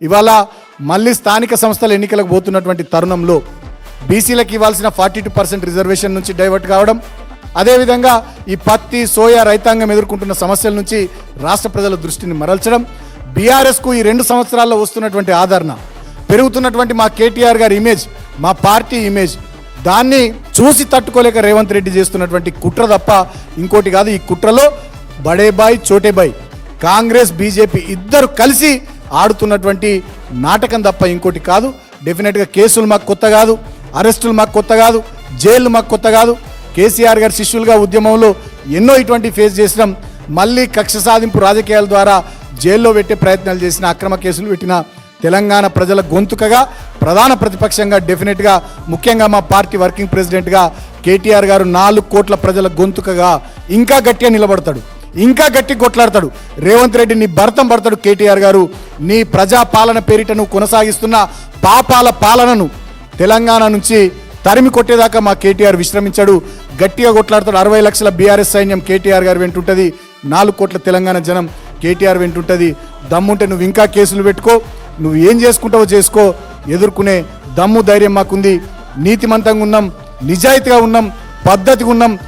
ఇవాళ మళ్ళీ స్థానిక సంస్థల ఎన్నికలకు పోతున్నటువంటి తరుణంలో బీసీలకు ఇవ్వాల్సిన ఫార్టీ టూ పర్సెంట్ రిజర్వేషన్ నుంచి డైవర్ట్ కావడం అదేవిధంగా ఈ పత్తి సోయా రైతాంగం ఎదుర్కొంటున్న సమస్యల నుంచి రాష్ట్ర ప్రజల దృష్టిని మరల్చడం బీఆర్ఎస్కు ఈ రెండు సంవత్సరాల్లో వస్తున్నటువంటి ఆదరణ పెరుగుతున్నటువంటి మా కేటీఆర్ గారి ఇమేజ్ మా పార్టీ ఇమేజ్ దాన్ని చూసి తట్టుకోలేక రేవంత్ రెడ్డి చేస్తున్నటువంటి కుట్ర తప్ప ఇంకోటి కాదు. ఈ కుట్రలో బడేబాయ్ చోటేబాయ్ కాంగ్రెస్ బీజేపీ ఇద్దరు కలిసి ఆడుతున్నటువంటి నాటకం తప్ప ఇంకోటి కాదు. డెఫినెట్గా కేసులు మాకు కొత్త కాదు. అరెస్టులు మాకు కొత్త కాదు. జైలు మాకు కొత్త కాదు. కేసీఆర్ గారి శిష్యులుగా ఉద్యమంలో ఎన్నో ఇటువంటి ఫేస్ చేసినాం. మళ్ళీ కక్ష సాధింపు రాజకీయాల ద్వారా జైల్లో పెట్టే ప్రయత్నాలు చేసిన అక్రమ కేసులు పెట్టిన తెలంగాణ ప్రజల గొంతుకగా ప్రధాన ప్రతిపక్షంగా డెఫినెట్గా ముఖ్యంగా మా పార్టీ వర్కింగ్ ప్రెసిడెంట్గా కేటీఆర్ గారు నాలుగు కోట్ల ప్రజల గొంతుకగా ఇంకా గట్టిగా నిలబడతాడు. ఇంకా గట్టి కొట్లాడతాడు. రేవంత్ రెడ్డి నీ భర్తం పడతాడు కేటీఆర్ గారు. నీ ప్రజా పాలన పేరిట నువ్వు కొనసాగిస్తున్న పాపాల పాలనను తెలంగాణ నుంచి తరిమి కొట్టేదాకా మా కేటీఆర్ విశ్రమించాడు. గట్టిగా కొట్లాడతాడు. అరవై లక్షల బీఆర్ఎస్ సైన్యం కేటీఆర్ గారు వెంటుంటుంది. నాలుగు కోట్ల తెలంగాణ జనం కేటీఆర్ వెంటుంటుంది. దమ్ముంటే నువ్వు ఇంకా కేసులు పెట్టుకో. నువ్వు ఏం చేసుకుంటావో చేసుకో. ఎదుర్కొనే దమ్ము ధైర్యం మాకుంది. నీతిమంతంగా ఉన్నాం. నిజాయితీగా ఉన్నాం. పద్ధతిగా ఉన్నాం.